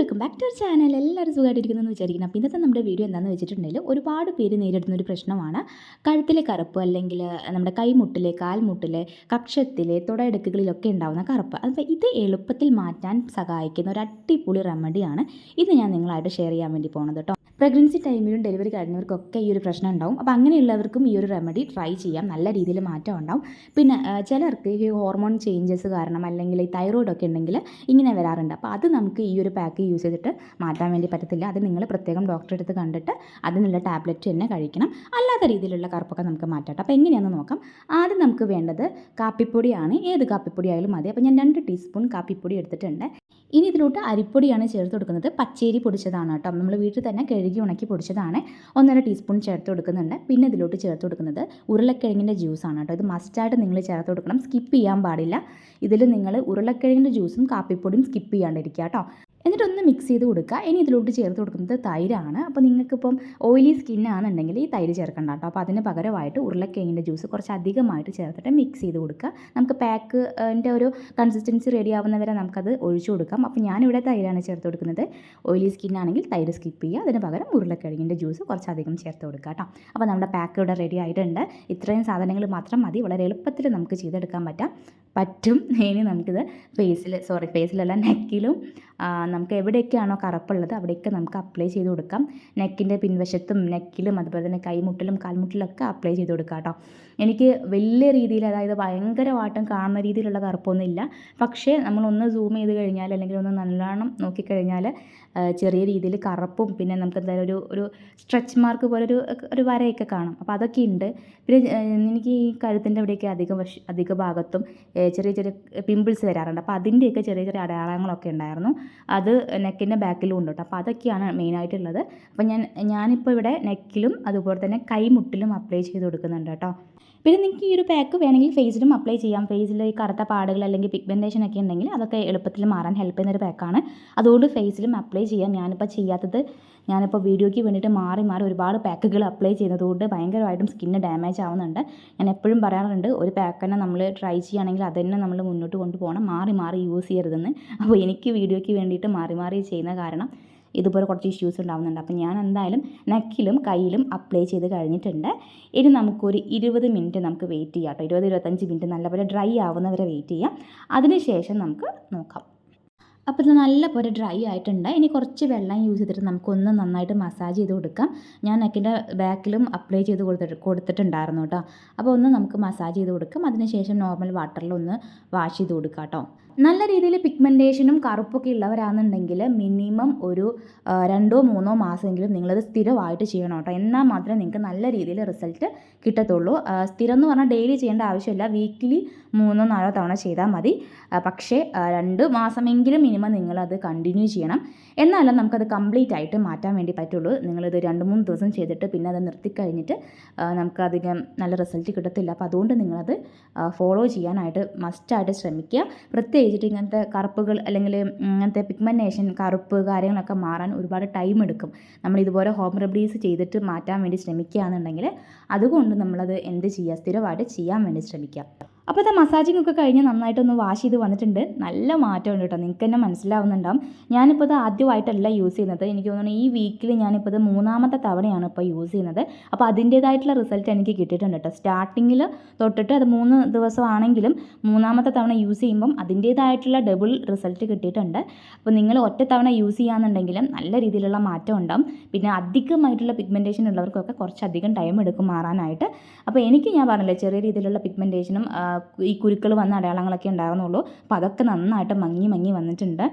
Welcome back to our channel എല്ലാവരും സുഖമായിട്ടിരിക്കുന്നു എന്ന് വിചാരിക്കുന്നു. അപ്പോൾ ഇന്നത്തെ നമ്മുടെ വീഡിയോ എന്താണെന്ന് വെച്ചിട്ടുണ്ടെങ്കിൽ ഒരുപാട് പേര് നേരിടുന്ന ഒരു പ്രശ്നമാണ് കഴുത്തിലെ കറുപ്പ് അല്ലെങ്കിൽ നമ്മുടെ കൈമുട്ടിലെ കാൽമുട്ടിലെ കക്ഷത്തിലെ തുടയിടുക്കുകളിലൊക്കെ ഉണ്ടാകുന്ന കറുപ്പ്. അപ്പോൾ ഇത് എളുപ്പത്തിൽ മാറ്റാൻ സഹായിക്കുന്ന ഒരു അടിപൊളി റെമഡിയാണ് ഇത് ഞാൻ നിങ്ങളായിട്ട് ഷെയർ ചെയ്യാൻ വേണ്ടി പോകുന്നത് കേട്ടോ പ്രഗ്നൻസി ടൈമിലും ഡെലിവറി കഴിഞ്ഞവർക്കൊക്കെ ഈ ഒരു പ്രശ്നം ഉണ്ടാവും അപ്പോൾ അങ്ങനെയുള്ളവർക്കും ഈ ഒരു റെമഡി ട്രൈ ചെയ്യാം. നല്ല രീതിയിൽ മാറ്റം ഉണ്ടാവും. പിന്നെ ചിലർക്ക് ഈ ഹോർമോൺ ചേഞ്ചസ് കാരണം അല്ലെങ്കിൽ ഈ തൈറോയിഡൊക്കെ ഉണ്ടെങ്കിൽ ഇങ്ങനെ വരാറുണ്ട്. അപ്പോൾ അത് നമുക്ക് ഈ ഒരു പാക്ക് യൂസ് ചെയ്തിട്ട് മാറ്റാൻ വേണ്ടി പറ്റത്തില്ല. അത് നിങ്ങൾ പ്രത്യേകം ഡോക്ടറെ അടുത്ത് കണ്ടിട്ട് അതിനുള്ള ടാബ്ലറ്റ് തന്നെ കഴിക്കണം. അല്ലാത്ത രീതിയിലുള്ള കറുപ്പൊക്കെ നമുക്ക് മാറ്റാം അപ്പോൾ എങ്ങനെയാണെന്ന് നോക്കാം. ആദ്യം നമുക്ക് വേണ്ടത് കാപ്പിപ്പൊടിയാണ്. ഏത് കാപ്പിപ്പൊടി ആയാലും മതി. അപ്പോൾ ഞാൻ രണ്ട് ടീസ്പൂൺ കാപ്പിപ്പൊടി എടുത്തിട്ടുണ്ട്. ഇനി ഇതിലോട്ട് അരിപ്പൊടിയാണ് ചേർത്ത് കൊടുക്കുന്നത്. പച്ചേരി പൊടിച്ചതാണ് കേട്ടോ. നമ്മൾ വീട്ടിൽ തന്നെ കഴുകി ഉണക്കി പൊടിച്ചതാണ്. ഒന്നര ടീസ്പൂൺ ചേർത്ത് കൊടുക്കുന്നുണ്ട്. പിന്നെ ഇതിലോട്ട് ചേർത്ത് കൊടുക്കുന്നത് ഉരുളക്കിഴങ്ങിന്റെ ജ്യൂസാണ് കേട്ടോ. ഇത് മസ്റ്റായിട്ട് നിങ്ങൾ ചേർത്ത് കൊടുക്കണം. സ്കിപ്പ് ചെയ്യാൻ പാടില്ല. ഇതിൽ നിങ്ങൾ ഉരുളക്കിഴങ്ങിന്റെ ജ്യൂസും കാപ്പിപ്പൊടിയും സ്കിപ്പ് ചെയ്യാണ്ടിരിക്കുക കേട്ടോ. എന്നിട്ടൊന്ന് മിക്സ് ചെയ്ത് കൊടുക്കുക. ഇനി ഇതിലോട്ട് ചേർത്ത് കൊടുക്കുന്നത് തൈരാണ്. അപ്പോൾ നിങ്ങൾക്കിപ്പം ഓയിലി സ്കിൻ ആണെന്നുണ്ടെങ്കിൽ ഈ തൈര് ചേർക്കണ്ട കേട്ടോ. അപ്പോൾ അതിന് പകരമായിട്ട് ഉരുളക്കിഴങ്ങിന്റെ ജ്യൂസ് കുറച്ച് അധികമായിട്ട് ചേർത്തിട്ട് മിക്സ് ചെയ്ത് കൊടുക്കുക. നമുക്ക് പാക്ക് ന്റെ ഒരു കൺസിസ്റ്റൻസി റെഡി ആവുന്നവരെ നമുക്കത് ഒഴിച്ചു കൊടുക്കാം. അപ്പോൾ ഞാനിവിടെ തൈരാണ് ചേർത്ത് കൊടുക്കുന്നത്. ഓയിലി ആണെങ്കിൽ തൈര് സ്കിപ്പ് ചെയ്യുക. അതിന് പകരം ഉരുളക്കിഴങ്ങിന്റെ ജ്യൂസ് കുറച്ചധികം ചേർത്ത് കൊടുക്കുക കേട്ടോ. അപ്പോൾ നമ്മുടെ പാക്ക് ഇവിടെ റെഡി ആയിട്ടുണ്ട്. ഇത്രയും സാധനങ്ങൾ മാത്രം മതി. വളരെ എളുപ്പത്തിൽ നമുക്ക് ചെയ്തെടുക്കാൻ പറ്റാം. പറ്റും ഇനി നമുക്കിത് ഫേസിൽ സോറി ഫേസിലല്ല നെക്കിലും നമുക്ക് എവിടെയൊക്കെയാണോ കറുപ്പുള്ളത് അവിടെയൊക്കെ നമുക്ക് അപ്ലൈ ചെയ്ത് കൊടുക്കാം. നെക്കിന്റെ പിൻവശത്തും നെക്കിലും അതുപോലെ തന്നെ കൈമുട്ടിലും കാൽമുട്ടിലൊക്കെ അപ്ലൈ ചെയ്ത് കൊടുക്കാം കേട്ടോ എനിക്ക് വലിയ രീതിയിൽ അതായത് ഭയങ്കരമായിട്ടും കാണുന്ന രീതിയിലുള്ള കറുപ്പൊന്നും ഇല്ല പക്ഷേ നമ്മളൊന്ന് സൂം ചെയ്ത് കഴിഞ്ഞാൽ അല്ലെങ്കിൽ ഒന്ന് നല്ലോണം നോക്കിക്കഴിഞ്ഞാൽ ചെറിയ രീതിയിൽ കറുപ്പും പിന്നെ നമുക്ക് എന്തായാലും ഒരു ഒരു സ്ട്രെച്ച് മാർക്ക് പോലെ ഒരു ഒരു വരയൊക്കെ കാണും. അപ്പോൾ അതൊക്കെ ഉണ്ട്. പിന്നെ എനിക്ക് ഈ കഴുത്തിന്റെ അവിടെയൊക്കെ അധികം അധിക ഭാഗത്തും ചെറിയ ചെറിയ പിമ്പിൾസ് വരാറുണ്ട്. അപ്പോൾ അതിന്റെയൊക്കെ ചെറിയ ചെറിയ അടയാളങ്ങളൊക്കെ ഉണ്ടായിരുന്നു. അത് നെക്കിന്റെ ബാക്കിലും ഉണ്ട് കേട്ടോ. അപ്പോൾ അതൊക്കെയാണ് മെയിനായിട്ടുള്ളത് അപ്പോൾ ഞാൻ ഞാനിപ്പോൾ ഇവിടെ നെക്കിലും അതുപോലെ തന്നെ കൈമുട്ടിലും അപ്ലൈ ചെയ്ത് കൊടുക്കുന്നുണ്ട് കേട്ടോ. പിന്നെ നിങ്ങൾക്ക് ഈ ഒരു പാക്ക് വേണമെങ്കിൽ ഫേസിലും അപ്ലൈ ചെയ്യാം. ഫേസിൽ ഈ കറുത്ത പാടുകൾ അല്ലെങ്കിൽ പിഗ്മെന്റേഷൻ ഒക്കെ ഉണ്ടെങ്കിൽ അതൊക്കെ എളുപ്പത്തിൽ മാറാൻ ഹെൽപ്പ് ചെയ്യുന്ന ഒരു പാക്കാണ് അതുകൊണ്ട് ഫേസിലും അപ്ലൈ ചെയ്യാം. ഞാനിപ്പോൾ ചെയ്യാത്തത് ഞാനിപ്പോൾ വീഡിയോയ്ക്ക് വേണ്ടിയിട്ട് മാറി മാറി ഒരുപാട് പാക്കുകൾ അപ്ലൈ ചെയ്യുന്നതുകൊണ്ട് ഭയങ്കരമായിട്ടും സ്കിന്ന് ഡാമേജ് ആവുന്നുണ്ട്. ഞാൻ എപ്പോഴും പറയാറുണ്ട് ഒരു പാക്ക് തന്നെ നമ്മൾ ട്രൈ ചെയ്യുകയാണെങ്കിൽ അത് തന്നെ നമ്മൾ മുന്നോട്ട് കൊണ്ടുപോകണം. മാറി മാറി യൂസ് ചെയ്യരുതെന്ന്. അപ്പോൾ എനിക്ക് വീഡിയോയ്ക്ക് വേണ്ടിയിട്ട് മാറി മാറി ചെയ്യുന്ന കാരണം ഇതുപോലെ കുറച്ച് ഇഷ്യൂസ് ഉണ്ടാകുന്നുണ്ട് അപ്പോൾ ഞാൻ എന്തായാലും നെക്കിലും കയ്യിലും അപ്ലൈ ചെയ്ത് കഴിഞ്ഞിട്ടുണ്ട്. ഇനി നമുക്കൊരു ഇരുപത് മിനിറ്റ് നമുക്ക് വെയിറ്റ് ചെയ്യാം കേട്ടോ ഇരുപത് ഇരുപത്തഞ്ച് മിനിറ്റ് നല്ലപോലെ ഡ്രൈ ആവുന്നവരെ വെയിറ്റ് ചെയ്യാം. അതിനുശേഷം നമുക്ക് നോക്കാം. അപ്പോൾ ഇത് നല്ലപോലെ ഡ്രൈ ആയിട്ടുണ്ട്. ഇനി കുറച്ച് വെള്ളം യൂസ് ചെയ്തിട്ട് നമുക്കൊന്ന് നന്നായിട്ട് മസാജ് ചെയ്ത് കൊടുക്കാം. ഞാൻ നെക്കിന്റെ ബാക്കിലും അപ്ലൈ ചെയ്ത് കൊടുത്തിട്ട് കൊടുത്തിട്ടുണ്ടായിരുന്നു കേട്ടോ അപ്പോൾ ഒന്ന് നമുക്ക് മസാജ് ചെയ്ത് കൊടുക്കാം. അതിനുശേഷം നോർമൽ വാട്ടറിൽ ഒന്ന് വാഷ് ചെയ്ത് കൊടുക്കാം കേട്ടോ നല്ല രീതിയിൽ പിഗ്മെന്റേഷനും കറുപ്പൊക്കെ ഉള്ളവരാണെന്നുണ്ടെങ്കിൽ മിനിമം ഒരു രണ്ടോ മൂന്നോ മാസമെങ്കിലും നിങ്ങളത് സ്ഥിരമായിട്ട് ചെയ്യണം കേട്ടോ. എന്നാൽ മാത്രമേ നിങ്ങൾക്ക് നല്ല രീതിയിൽ റിസൾട്ട് കിട്ടത്തുള്ളൂ. സ്ഥിരം എന്ന് പറഞ്ഞാൽ ഡെയിലി ചെയ്യേണ്ട ആവശ്യമില്ല. വീക്കിലി മൂന്നോ നാലോ തവണ ചെയ്താൽ മതി. പക്ഷേ രണ്ട് മാസമെങ്കിലും മിനിമം നിങ്ങളത് കണ്ടിന്യൂ ചെയ്യണം. എന്നാലും നമുക്കത് കംപ്ലീറ്റ് ആയിട്ട് മാറ്റാൻ വേണ്ടി പറ്റുള്ളൂ. നിങ്ങളിത് രണ്ട് മൂന്ന് ദിവസം ചെയ്തിട്ട് പിന്നെ അത് നിർത്തിക്കഴിഞ്ഞിട്ട് നമുക്കധികം നല്ല റിസൾട്ട് കിട്ടത്തില്ല. അപ്പോൾ അതുകൊണ്ട് നിങ്ങളത് ഫോളോ ചെയ്യാനായിട്ട് മസ്റ്റായിട്ട് ശ്രമിക്കുക. പ്രത്യേകിച്ചിട്ട് ഇങ്ങനത്തെ കറുപ്പുകൾ അല്ലെങ്കിൽ ഇങ്ങനത്തെ പിഗ്മെന്റേഷൻ കറുപ്പ് കാര്യങ്ങളൊക്കെ മാറാൻ ഒരുപാട് ടൈം എടുക്കും. നമ്മൾ ഇതുപോലെ ഹോം റെമഡീസ് ചെയ്തിട്ട് മാറ്റാൻ വേണ്ടി ശ്രമിക്കുകയാണെന്നുണ്ടെങ്കിൽ അതുകൊണ്ട് നമ്മളത് എന്ത് ചെയ്യുക? സ്ഥിരമായിട്ട് ചെയ്യാൻ വേണ്ടി ശ്രമിക്കുക. അപ്പോൾ ഇത് മസാജിങ് ഒക്കെ കഴിഞ്ഞ് നന്നായിട്ടൊന്ന് വാഷ് ചെയ്ത് വന്നിട്ടുണ്ട്. നല്ല മാറ്റമുണ്ട് കേട്ടോ. നിങ്ങൾക്ക് തന്നെ മനസ്സിലാവുന്നുണ്ടാവും. ഞാനിപ്പോൾ ഇത് ആദ്യമായിട്ടല്ല യൂസ് ചെയ്യുന്നത്. എനിക്ക് തോന്നുന്നു ഈ വീക്കിൽ ഞാനിപ്പോൾ ഇത് മൂന്നാമത്തെ തവണയാണ് ഇപ്പോൾ യൂസ് ചെയ്യുന്നത്. അപ്പോൾ അതിന്റേതായിട്ടുള്ള റിസൾട്ട് എനിക്ക് കിട്ടിയിട്ടുണ്ട് കേട്ടോ. സ്റ്റാർട്ടിങ്ങിൽ തൊട്ടിട്ട് അത് മൂന്ന് ദിവസമാണെങ്കിലും മൂന്നാമത്തെ തവണ യൂസ് ചെയ്യുമ്പം അതിന്റേതായിട്ടുള്ള ഡബിൾ റിസൾട്ട് കിട്ടിയിട്ടുണ്ട്. അപ്പോൾ നിങ്ങൾ ഒറ്റ തവണ യൂസ് ചെയ്യാന്നുണ്ടെങ്കിലും നല്ല രീതിയിലുള്ള മാറ്റം ഉണ്ടാവും. പിന്നെ അധികമായിട്ടുള്ള പിഗ്മെന്റേഷൻ ഉള്ളവർക്കൊക്കെ കുറച്ചധികം ടൈം എടുക്കും മാറാനായിട്ട്. അപ്പോൾ എനിക്ക് ഞാൻ പറഞ്ഞില്ലേ ചെറിയ രീതിയിലുള്ള പിഗ്മെന്റേഷനും ഈ കുരുക്കൾ വന്ന അടയാളങ്ങളൊക്കെ ഉണ്ടായിരുന്നുള്ളൂ. അപ്പോൾ അതൊക്കെ നന്നായിട്ട് മങ്ങി മങ്ങി വന്നിട്ടുണ്ട്.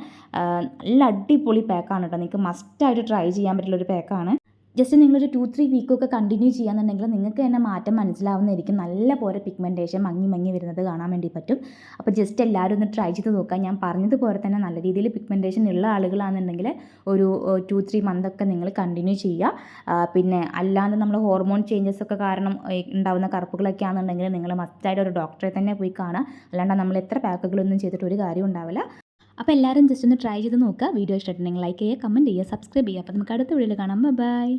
നല്ല അടിപൊളി പാക്കാണ് കേട്ടോ നിങ്ങൾക്ക് മസ്റ്റായിട്ട് ട്രൈ ചെയ്യാൻ പറ്റുള്ള ഒരു പാക്കാണ് ജസ്റ്റ് നിങ്ങളൊരു ടു ത്രീ വീക്കൊക്കെ കണ്ടിന്യൂ ചെയ്യാന്നുണ്ടെങ്കിൽ നിങ്ങൾക്ക് തന്നെ മാറ്റം മനസ്സിലാവുന്നതായിരിക്കും. നല്ല പോലെ പിഗ്മെന്റേഷൻ മങ്ങി മങ്ങി വരുന്നത് കാണാൻ വേണ്ടി പറ്റും. അപ്പോൾ ജസ്റ്റ് എല്ലാവരും ഒന്ന് ട്രൈ ചെയ്ത് നോക്കുക. ഞാൻ പറഞ്ഞതുപോലെ തന്നെ നല്ല രീതിയിൽ പിഗ്മെന്റേഷൻ ഉള്ള ആളുകളാണെന്നുണ്ടെങ്കിൽ ഒരു ടു ത്രീ മന്തൊക്കെ നിങ്ങൾ കണ്ടിന്യൂ ചെയ്യുക. പിന്നെ അല്ലാതെ നമ്മൾ ഹോർമോൺ ചേഞ്ചസ് ഒക്കെ കാരണം ഉണ്ടാവുന്ന കറുപ്പുകളൊക്കെ ആണെന്നുണ്ടെങ്കിൽ നിങ്ങൾ മസ്റ്റായിട്ട് ഒരു ഡോക്ടറെ തന്നെ പോയി കാണുക. അല്ലാണ്ട് നമ്മൾ എത്ര പാക്കുകളൊന്നും ചെയ്തിട്ട് ഒരു കാര്യം ഉണ്ടാവില്ല. അപ്പോൾ എല്ലാവരും ജസ്റ്റ് ഒന്ന് ട്രൈ ചെയ്ത് നോക്കുക. വീഡിയോ ഇഷ്ടമായിട്ടുണ്ടെങ്കിൽ ലൈക്ക് ചെയ്യുക കമന്റ് ചെയ്യുക സബ്സ്ക്രൈബ് ചെയ്യുക. അപ്പോൾ നമുക്ക് അടുത്ത വീഡിയോയിൽ കാണാം. ബൈ